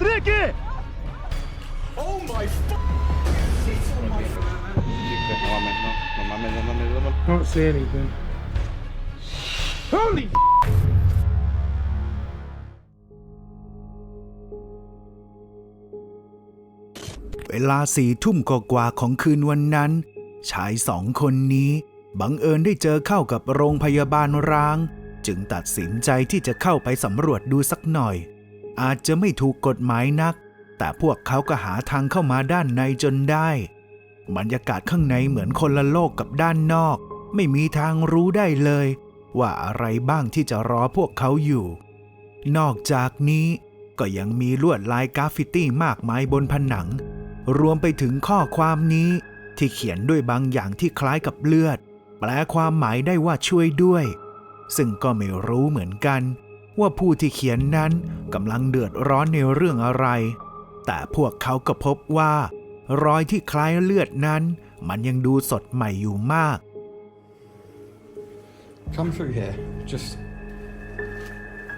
Tricky! Oh my f- Chica, no mames, no, no mames, no mames, no mames. Don't say anything. Holy ๆเวลาสี่ทุ่มกว่าๆของคืนวันนั้น ชายสองคนนี้บังเอิญได้เจอเข้ากับโรงพยาบาลร้าง จึงตัดสินใจที่จะเข้าไปสำรวจดูสักหน่อย อาจจะไม่ถูกกฎหมายนัก แต่พวกเขาก็หาทางเข้ามาด้านในจนได้ บรรยากาศข้างในเหมือนคนละโลกกับด้านนอก ไม่มีทางรู้ได้เลย ว่าอะไรบ้างที่จะรอพวกเขาอยู่ นอกจากนี้ก็ยังมีลวดลายกราฟฟิตี้มากมายบนผนัง รวมไปถึงข้อความนี้ที่เขียนด้วยบางอย่างที่คล้ายกับเลือด แปลความหมายได้ว่าช่วยด้วย ซึ่งก็ไม่รู้เหมือนกัน ว่าผู้ที่เขียนนั้นกำลังเดือดร้อนในเรื่องอะไร แต่พวกเขาก็พบว่า รอยที่คล้ายเลือดนั้น มันยังดูสดใหม่อยู่มาก Come through here. Just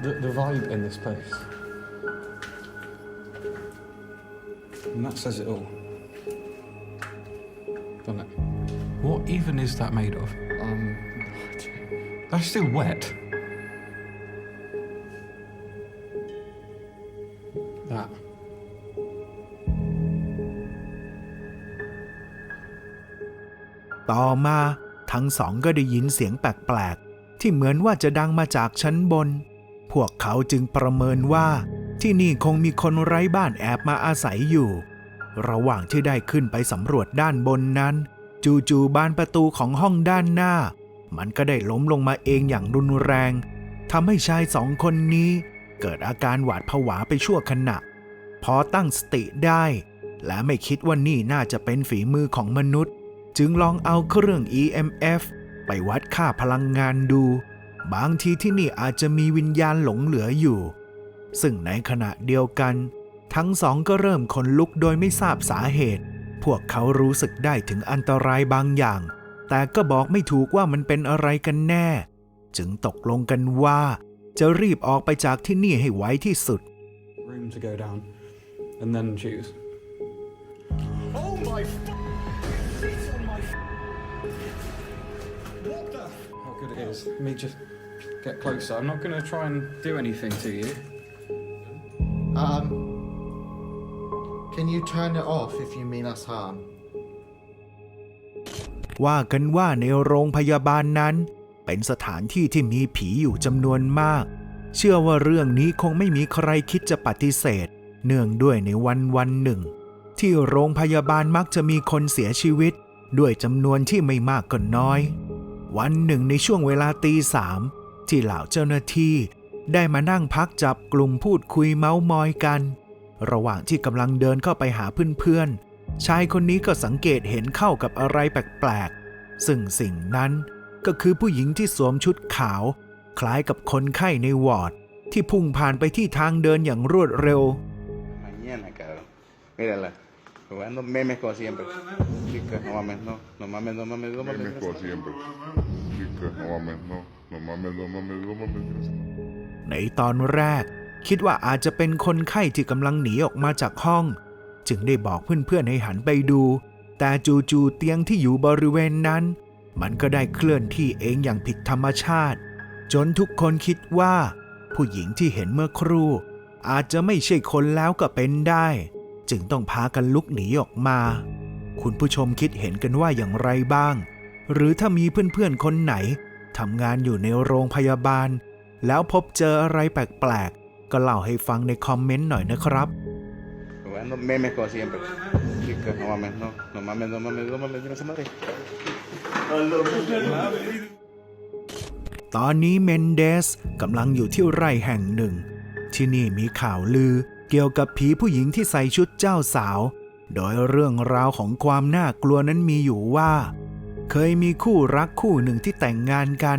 the the vibe in this place. And that says it all. Doesn't it? What even is that made of? Um, that's still wet. ต่อมาทั้งสองก็ได้ยินเสียงแปลกๆ ที่เหมือนว่าจะดังมาจากชั้นบน พวกเขาจึงประเมินว่า ที่นี่คงมีคนไร้บ้านแอบมาอาศัยอยู่ ระหว่างที่ได้ขึ้นไปสำรวจด้านบนนั้น จู่ๆบานประตูของห้องด้านหน้า มันก็ได้ล้มลงมาเองอย่างรุนแรงทำให้ชายสองคนนี้ เกิดอาการหวาดผวาไปชั่วขณะ พอตั้งสติได้ และไม่คิดว่านี่น่าจะเป็นฝีมือของมนุษย์ จึงลองเอาเครื่อง EMF ไปวัดค่าพลังงานดู บางทีที่นี่อาจจะมีวิญญาณหลงเหลืออยู่ ซึ่งในขณะเดียวกัน ทั้งสองก็เริ่มขนลุกโดยไม่ทราบสาเหตุ พวกเขารู้สึกได้ถึงอันตรายบางอย่าง แต่ก็บอกไม่ถูกว่ามันเป็นอะไรกันแน่ จึงตกลงกันว่า จะรีบออกไปจากที่นี่ให้ไวที่สุด Room to go down, and then choose. Oh my! How good it is. Let me just get closer. I'm not going to try and do anything to you. Um, can you turn it off if you mean us harm? ว่ากันว่าในโรงพยาบาลนั้น เป็นสถานที่ที่มีผีอยู่จำนวนมาก เชื่อว่าเรื่องนี้คงไม่มีใครคิดจะปฏิเสธ เนื่องด้วยในวันวันหนึ่ง ที่โรงพยาบาลมักจะมีคนเสียชีวิต ด้วยจำนวนที่ไม่มากก็น้อย วันหนึ่งในช่วงเวลาตีสามที่เหล่าเจ้าหน้าที่ได้มานั่งพักจับกลุ่มพูดคุยเมาส์มอยกัน ระหว่างที่กำลังเดินเข้าไปหาเพื่อนๆ ชายคนนี้ก็สังเกตเห็นเข้ากับอะไรแปลกๆ ซึ่งสิ่งนั้นก็คือผู้หญิงที่สวมชุดขาว คล้ายกับคนไข้ในวอร์ด ที่พุ่งผ่านไปที่ทางเดินอย่างรวดเร็ว Mañana, cabrón. Mírala. Jugando memes como siempre. Chica, no mames, no, no mames, no mames, no mames. Memes como siempre. Chica, no mames, no. No mames, no mames, no mames. ในตอนแรก คิดว่าอาจจะเป็นคนไข้ที่กำลังหนีออกมาจากห้อง จึงได้บอกเพื่อนๆให้หันไปดู แต่จู่ๆเตียงที่อยู่บริเวณนั้น มันก็ได้เคลื่อนที่เองอย่างผิดธรรมชาติ จนทุกคนคิดว่า ผู้หญิงที่เห็นเมื่อครู่ อาจจะไม่ใช่คนแล้วก็เป็นได้ จึงต้องพากันลุกหนีออกมา คุณผู้ชมคิดเห็นกันว่าอย่างไรบ้าง หรือถ้ามีเพื่อนๆคนไหนทำงานอยู่ในโรงพยาบาล แล้วพบเจออะไรแปลกๆ ก็เล่าให้ฟังในคอมเมนต์หน่อยนะครับ Jugando memes como siempre. Chica, no mames, no, no mames, no mames, no mames, mira esa madre. ตอนนี้เมนเดสกำลังอยู่ที่ไร่แห่งหนึ่ง ที่นี่มีข่าวลือ เกี่ยวกับผีผู้หญิงที่ใส่ชุดเจ้าสาว โดยเรื่องราวของความน่ากลัวนั้นมีอยู่ว่า เคยมีคู่รักคู่หนึ่งที่แต่งงานกัน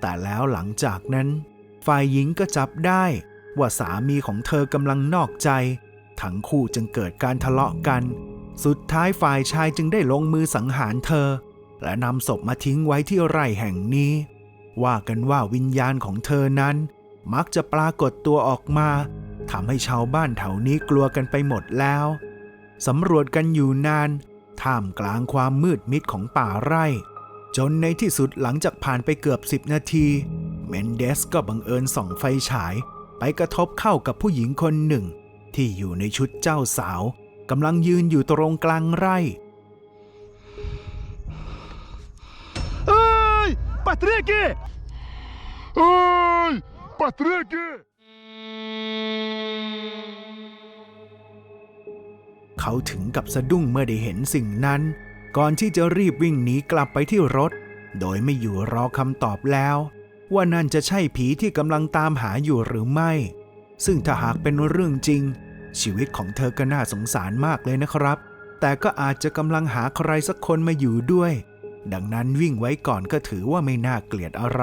แต่แล้วหลังจากนั้น ฝ่ายหญิงก็จับได้ ว่าสามีของเธอกำลังนอกใจ ทั้งคู่จึงเกิดการทะเลาะกัน สุดท้ายฝ่ายชายจึงได้ลงมือสังหารเธอ และนำศพมาทิ้งไว้ที่ไร่แห่งนี้ ว่ากันว่าวิญญาณของเธอนั้น มักจะปรากฏตัวออกมา ทำให้ชาวบ้านแถวนี้กลัวกันไปหมดแล้วสำรวจกันอยู่นาน ท่ามกลางความมืดมิดของป่าไร่ จนในที่สุดหลังจากผ่านไปเกือบ10นาที เมนเดสก็บังเอิญส่องไฟฉาย ไปกระทบเข้ากับผู้หญิงคนหนึ่ง ที่อยู่ในชุดเจ้าสาวกำลังยืนอยู่ตรงกลางไร่ Ai! Patrick! Ai! Patrick! เเขาถึงกับสะดุ้งเมื่อได้เห็นสิ่งนั้น ก่อนที่จะรีบวิ่งหนีกลับไปที่รถ โดยไม่อยู่รอคำตอบแล้ว ว่านั่นจะใช่ผีที่กำลังตามหาอยู่หรือไม่ ซึ่งถ้าหากเป็นเรื่องจริง ชีวิตของเธอก็น่าสงสารมากเลยนะครับ แต่ก็อาจจะกำลังหาใครสักคนมาอยู่ด้วย ดังนั้นวิ่งไว้ก่อนก็ถือว่าไม่น่าเกลียดอะไร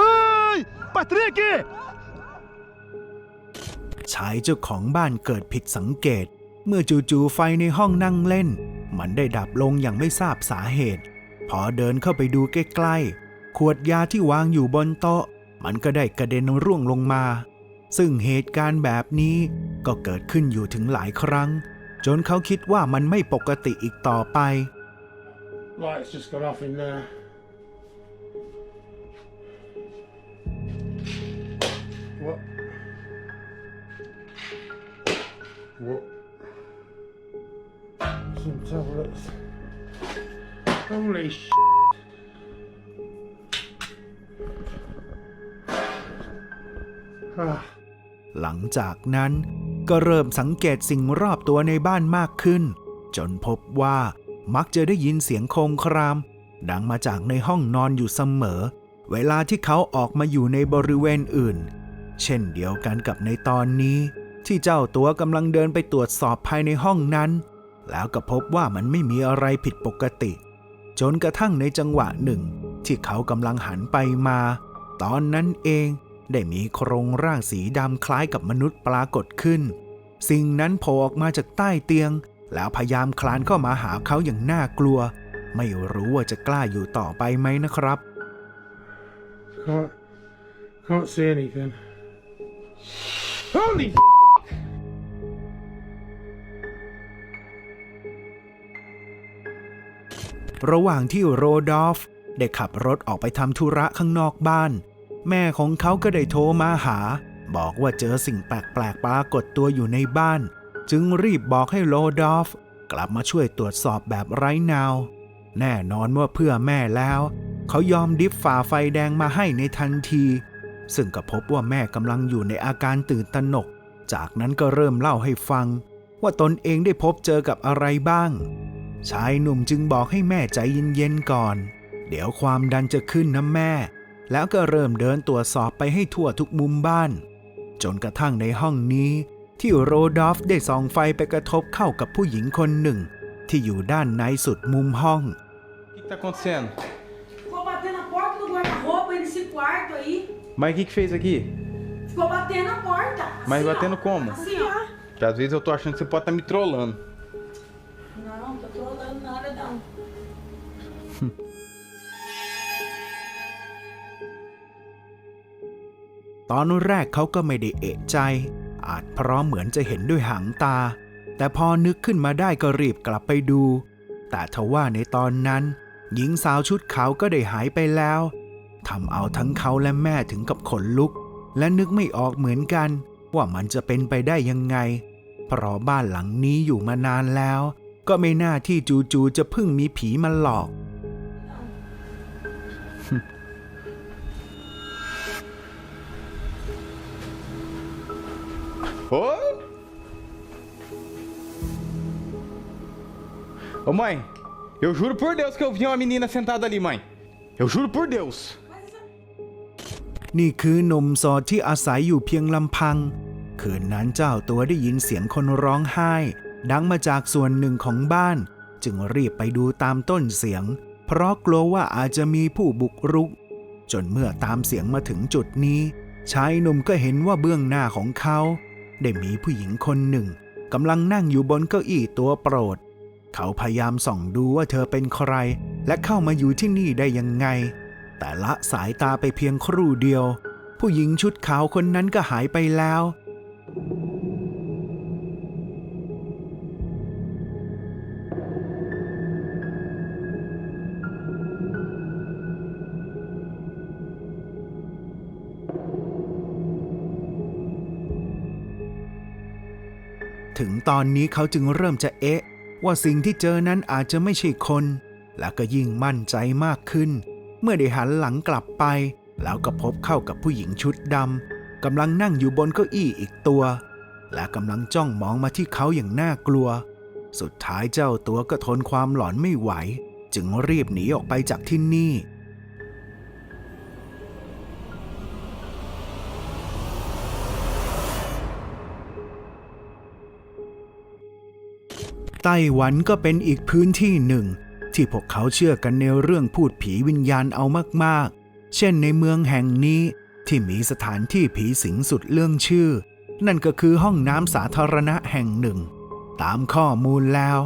Ai! Patrick! ชายเจ้าของบ้านเกิดผิดสังเกต เมื่อจู่ๆไฟในห้องนั่งเล่น มันได้ดับลงอย่างไม่ทราบสาเหตุ พอเดินเข้าไปดูใกล้ๆ ขวดยาที่วางอยู่บนโต๊ะ มันก็ได้กระเด็นร่วงลงมา ซึ่งเหตุการณ์แบบนี้ก็เกิดขึ้นอยู่ถึงหลายครั้ง จนเขาคิดว่ามันไม่ปกติอีกต่อไป Lights just got off in there. What? Some tablets. Holy sh! Ah. หลังจากนั้นก็เริ่มสังเกตสิ่งรอบตัวในบ้านมากขึ้น จนพบว่ามักจะได้ยินเสียงโครมคราม ดังมาจากในห้องนอนอยู่เสมอ เวลาที่เขาออกมาอยู่ในบริเวณอื่น เช่นเดียวกันกับในตอนนี้ ที่เจ้าตัวกำลังเดินไปตรวจสอบภายในห้องนั้น แล้วก็พบว่ามันไม่มีอะไรผิดปกติ จนกระทั่งในจังหวะหนึ่ง ที่เขากำลังหันไปมา ตอนนั้นเองได้มีโครงร่างสีดำคล้ายกับมนุษย์ปรากฏขึ้น สิ่งนั้นโผล่ออกมาจากใต้เตียง แล้วพยายามคลานเข้ามาหาเขาอย่างน่ากลัว ไม่รู้ว่าจะกล้าอยู่ต่อไปไหมนะครับ Can't, can't see anything. Holy! ระหว่างที่โรดอฟได้ขับรถออกไปทำธุระข้างนอกบ้าน แม่ของเขาก็ได้โทรมาหา บอกว่าเจอสิ่งแปลกๆปรากฏตัวอยู่ในบ้าน จึงรีบบอกให้โรดอฟกลับมาช่วยตรวจสอบแบบไร้นาว แน่นอนว่าเพื่อแม่แล้ว เขายอมดิฟฝ่าไฟแดงมาให้ในทันที ซึ่งก็พบว่าแม่กำลังอยู่ในอาการตื่นตระหนก จากนั้นก็เริ่มเล่าให้ฟัง ว่าตนเองได้พบเจอกับอะไรบ้าง ชายหนุ่มจึงบอกให้แม่ใจเย็นๆก่อน เดี๋ยวความดันจะขึ้นนะแม่ แล้วก็เริ่มเดินตรวจสอบไปให้ทั่วทุกมุมบ้าน จนกระทั่งในห้องนี้ ที่โรดอฟได้ส่องไฟไปกระทบเข้ากับผู้หญิงคนหนึ่ง ที่อยู่ด้านในสุดมุมห้อง O que, que tá acontecendo? Ficou batendo na porta do guarda-roupa aí nesse quarto aí. Mas o que, que fez aqui? Ficou batendo na porta. Mas Assim, ó. batendo como? Assim, ó. Que às vezes eu tô achando que você pode estar me trollando. ตอนแรกเขาก็ไม่ได้เอะใจ อาจเพราะเหมือนจะเห็นด้วยหางตา แต่พอนึกขึ้นมาได้ก็รีบกลับไปดู แต่ทว่าในตอนนั้น หญิงสาวชุดขาวก็ได้หายไปแล้วทำเอาทั้งเขาและแม่ถึงกับขนลุก และนึกไม่ออกเหมือนกัน ว่ามันจะเป็นไปได้ยังไง เพราะบ้านหลังนี้อยู่มานานแล้ว ก็ไม่น่าที่จู่ๆจะเพิ่งมีผีมาหลอก Ô! Ô mãe, eu juro por Deus que eu vi uma menina sentada ali, mãe. Eu juro por Deus. นี่คือหนุ่มโสดที่อาศัยอยู่เพียงลำพัง คืนนั้นเจ้าตัวได้ยินเสียงคนร้องไห้ ดังมาจากส่วนหนึ่งของบ้าน จึงรีบไปดูตามต้นเสียง เพราะกลัวว่าอาจจะมีผู้บุกรุก จนเมื่อตามเสียงมาถึงจุดนี้ชายหนุ่มก็เห็นว่าเบื้องหน้าของเขา ได้มีผู้หญิงคนหนึ่งกำลังนั่งอยู่บนเก้าอี้ตัวโปรด เขาพยายามส่องดูว่าเธอเป็นใคร และเข้ามาอยู่ที่นี่ได้ยังไง แต่ละสายตาไปเพียงครู่เดียว ผู้หญิงชุดขาวคนนั้นก็หายไปแล้ว ถึงตอนนี้เขาจึงเริ่มจะเอ๊ะ ว่าสิ่งที่เจอนั้นอาจจะไม่ใช่คน และก็ยิ่งมั่นใจมากขึ้น เมื่อได้หันหลังกลับไป แล้วก็พบเข้ากับผู้หญิงชุดดำกำลังนั่งอยู่บนเก้าอี้อีกตัว และกำลังจ้องมองมาที่เขาอย่างน่ากลัว สุดท้ายเจ้าตัวก็ทนความหลอนไม่ไหว จึงรีบหนีออกไปจากที่นี่ ต้หวันก็เป็นอีกพื้นที่หนึ่ง ที่พวกเขาเชื่อกันในเรื่องพูดผีวิญญาณเอามากๆ เช่นในเมืองแห่งนี้ที่มีสถานที่ผีสิงสุดเรื่องชื่อ นั่นก็คือห้องน้ำสาธารณะแห่งหนึ่ง ตามข้อมูลแล้ว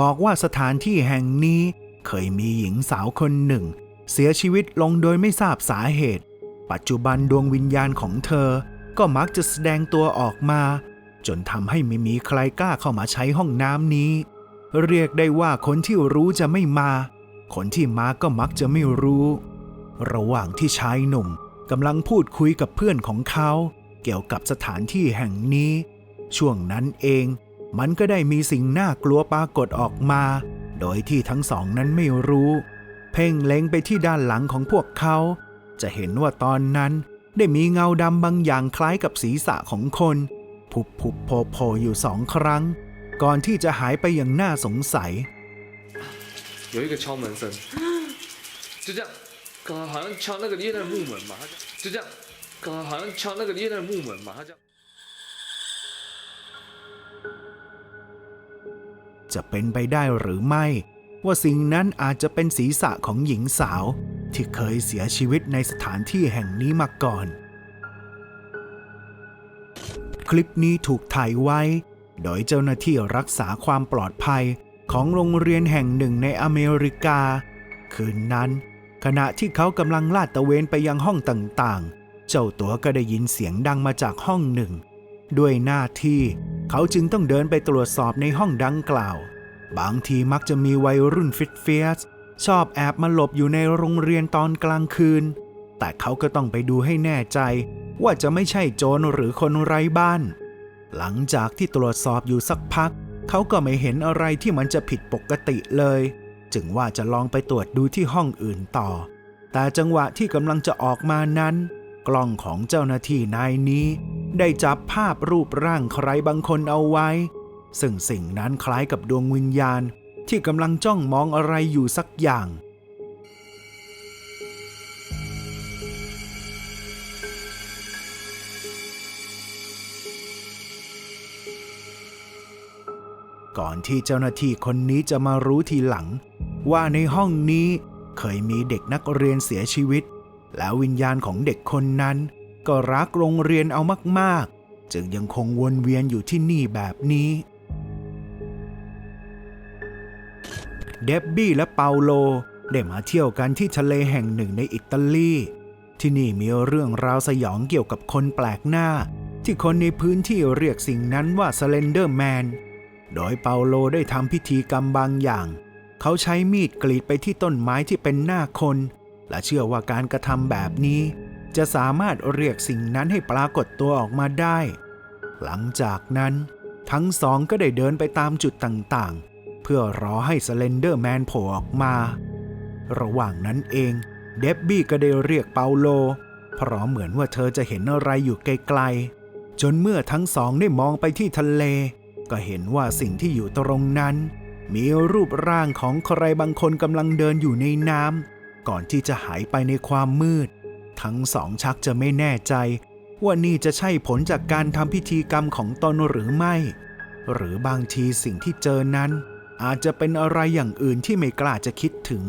บอกว่าสถานที่แห่งนี้เคยมีหญิงสาวคนหนึ่ง เสียชีวิตลงโดยไม่ทราบสาเหตุ ปัจจุบันดวงวิญญาณของเธอ ก็มักจะแสดงตัวออกมา จนทำให้ไม่มีใครกล้าเข้ามาใช้ห้องน้ำนี้ เรียกได้ว่าคนที่รู้จะไม่มา คนที่มาก็มักจะไม่รู้ ระหว่างที่ชายหนุ่มกำลังพูดคุยกับเพื่อนของเขา เกี่ยวกับสถานที่แห่งนี้ ช่วงนั้นเองมันก็ได้มีสิ่งน่ากลัวปรากฏออกมา โดยที่ทั้งสองนั้นไม่รู้ เพ่งเล็งไปที่ด้านหลังของพวกเขา จะเห็นว่าตอนนั้นได้มีเงาดำบางอย่างคล้ายกับศีรษะของคน ผุบผุบโผล่โผล่อยู่สองครั้ง ก่อนที่จะหายไปอย่างน่าสงสัย 有一个敲门声，就这样，刚刚好像敲那个耶诞木门嘛，他就就这样，刚刚好像敲那个耶诞木门嘛，他这样。 จะเป็นไปได้หรือไม่ ว่าสิ่งนั้นอาจจะเป็นศีรษะของหญิงสาว ที่เคยเสียชีวิตในสถานที่แห่งนี้มาก่อน คลิปนี้ถูกถ่ายไว้ โดยเจ้าหน้าที่รักษาความปลอดภัยของโรงเรียนแห่งหนึ่งในอเมริกา คืนนั้น ขณะที่เขากำลังลาดตระเวนไปยังห้องต่างๆ เจ้าตัวก็ได้ยินเสียงดังมาจากห้องหนึ่ง ด้วยหน้าที่ เขาจึงต้องเดินไปตรวจสอบในห้องดังกล่าว บางทีมักจะมีวัยรุ่นฟิตเฟียสชอบแอบมาหลบอยู่ในโรงเรียนตอนกลางคืน แต่เขาก็ต้องไปดูให้แน่ใจ ว่าจะไม่ใช่โจรหรือคนไร้บ้าน หลังจากที่ตรวจสอบอยู่สักพัก เขาก็ไม่เห็นอะไรที่มันจะผิดปกติเลย จึงว่าจะลองไปตรวจดูที่ห้องอื่นต่อ แต่จังหวะที่กำลังจะออกมานั้น กล้องของเจ้าหน้าที่นายนี้ ได้จับภาพรูปร่างใครบางคนเอาไว้ ซึ่งสิ่งนั้นคล้ายกับดวงวิญญาณที่กำลังจ้องมองอะไรอยู่สักอย่าง ก่อนที่เจ้าหน้าที่คนนี้จะมารู้ทีหลัง ว่าในห้องนี้เคยมีเด็กนักเรียนเสียชีวิต แล้ววิญญาณของเด็กคนนั้น ก็รักโรงเรียนเอามากๆ จึงยังคงวนเวียนอยู่ที่นี่แบบนี้ เดบบี้และเปาโลได้มาเที่ยวกันที่ทะเลแห่งหนึ่งในอิตาลีที่นี่มีเรื่องราวสยองเกี่ยวกับคนแปลกหน้า ที่คนในพื้นที่เรียกสิ่งนั้นว่าสเลนเดอร์แมน โดยเปาโลได้ทำพิธีกรรมบางอย่าง เขาใช้มีดกรีดไปที่ต้นไม้ที่เป็นหน้าคน และเชื่อว่าการกระทำแบบนี้ จะสามารถเรียกสิ่งนั้นให้ปรากฏตัวออกมาได้ หลังจากนั้น ทั้งสองก็ได้เดินไปตามจุดต่างๆ เพื่อรอให้สเลนเดอร์แมนโผล่ออกมา ระหว่างนั้นเอง เดบบี้ก็ได้เรียกเปาโล เพราะเหมือนว่าเธอจะเห็นอะไรอยู่ไกลๆจนเมื่อทั้งสองได้มองไปที่ทะเล ก็เห็นว่าสิ่งที่อยู่ตรงนั้น มีรูปร่างของใครบางคนกำลังเดินอยู่ในน้ำก่อนที่จะหายไปในความมืด ทั้งสองชักจะไม่แน่ใจ ว่านี่จะใช่ผลจากการทำพิธีกรรมของตนหรือไม่ หรือบางทีสิ่งที่เจอนั้น อาจจะเป็นอะไรอย่างอื่นที่ไม่กล้าจะคิดถึง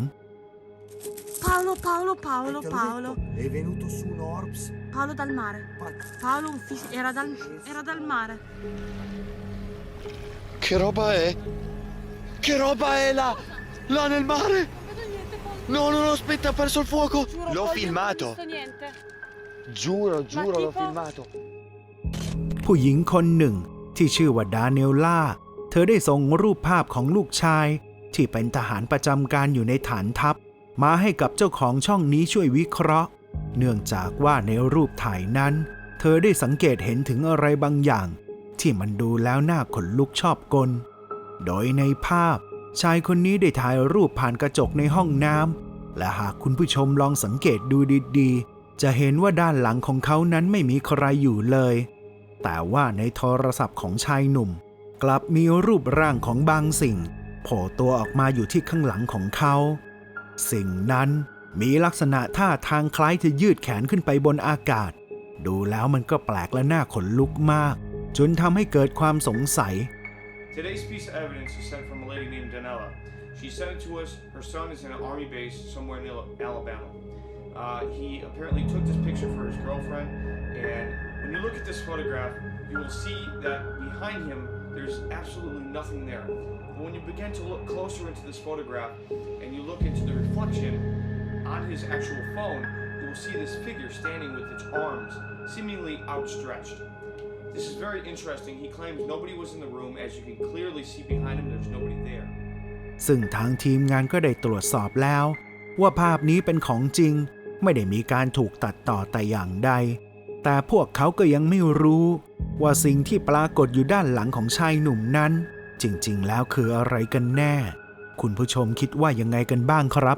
Paolo, Paolo, Paolo, Paolo. È venuto su un Orps. Paolo dal mare. Paolo un fis- era, dal, era dal mare. Che roba è? Che roba è là? Là nel mare? No, no, no, aspetta, ha perso il fuoco. L'ho filmato. niente. Giuro, giuro, l'ho tipo? filmato. ผู้หญิงคนหนึ่งที่ชื่อว่าดาเนลล่า เธอได้ส่งรูปภาพของลูกชาย ที่เป็นทหารประจำการอยู่ในฐานทัพ มาให้กับเจ้าของช่องนี้ช่วยวิเคราะห์ เนื่องจากว่าในรูปถ่ายนั้น เธอได้สังเกตเห็นถึงอะไรบางอย่าง ที่มันดูแล้วน่าขนลุกชอบกล โดยในภาพ ชายคนนี้ได้ถ่ายรูปผ่านกระจกในห้องน้ำและหากคุณผู้ชมลองสังเกตดูดีๆ จะเห็นว่าด้านหลังของเขานั้นไม่มีใครอยู่เลย แต่ว่าในโทรศัพท์ของชายหนุ่ม กลับมีรูปร่างของบางสิ่งโผล่ตัวออกมาอยู่ที่ข้างหลังของเขา สิ่งนั้นมีลักษณะท่าทางคล้ายจะยืดแขนขึ้นไปบนอากาศ ดูแล้วมันก็แปลกและน่าขนลุกมาก จนทำให้เกิดความสงสัย Today's piece of evidence is sent from a lady named Danella. She sent it to us. Her son is in an army base somewhere in Al- Alabama. Uh, he apparently took this picture for his girlfriend, and when you look at this photograph, you will see that behind him there's absolutely nothing there. But when you begin to look closer into this photograph and you look into the reflection on his actual phone, you will see this figure standing with its arms seemingly outstretched. This is very interesting. He claims nobody was in the room. As you can clearly see behind him, there's nobody there. ซึ่งทางทีมงานก็ได้ตรวจสอบแล้ว ว่าภาพนี้เป็นของจริง ไม่ได้มีการถูกตัดต่อแต่อย่างใด แต่พวกเขาก็ยังไม่รู้ ว่าสิ่งที่ปรากฏอยู่ด้านหลังของชายหนุ่มนั้น จริงๆ แล้วคืออะไรกันแน่ คุณผู้ชมคิดว่ายังไงกันบ้างครับ